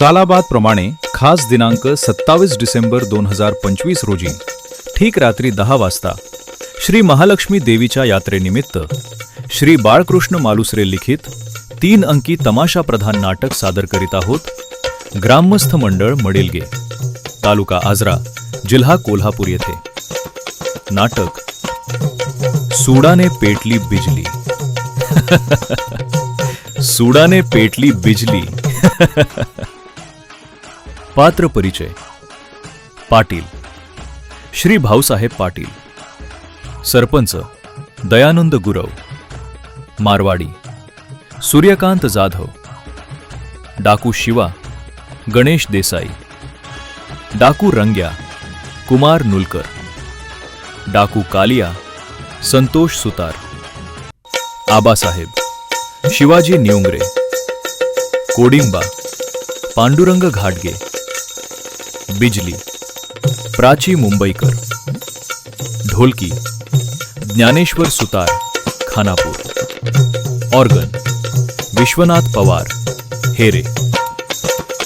सालाबाद प्रमाणे खास दिनांक सत्तावीस डिसेंबर दोन हजार पंचवीस रोजी ठीक रात्री दहा वाजता श्री महालक्ष्मी देवीच्या यात्रेनिमित्त श्री बाळकृष्ण मालुसरे लिखित तीन अंकी तमाशा प्रधान नाटक सादर करीत आहोत ग्रामस्थ मंडळ मडिलगे तालुका आजरा जिल्हा कोल्हापूर येथे. नाटक सुडाने पेटली बिजली. सुडाने पेटली बिजली. पात्र परिचय. पाटील. श्री भाऊसाहेब पाटील. सरपंच. दयानंद गुरव. मारवाडी. सूर्यकांत जाधव. डाकू शिवा. गणेश देसाई. डाकू रंग्या. कुमार नुलकर. डाकू कालिया. संतोष सुतार. आबासाहेब. शिवाजी निउंगरे कोडिंबा. पांडुरंग घाटगे. बिजली. प्राची मुंबईकर. ढोलकी. ज्ञानेश्वर सुतार खानापूर. ऑर्गन. विश्वनाथ पवार हेरे.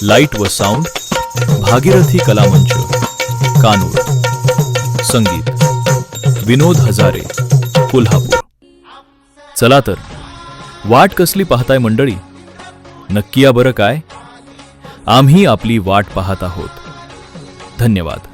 लाइट व साऊंड भागीरथी कलामंच कानूर. संगीत. विनोद हजारे कोल्हापूर. चला तर वाट कसली पाहताय मंडळी? नक्की या बरं काय? आम्ही आपली वाट पाहत आहोत. धन्यवाद.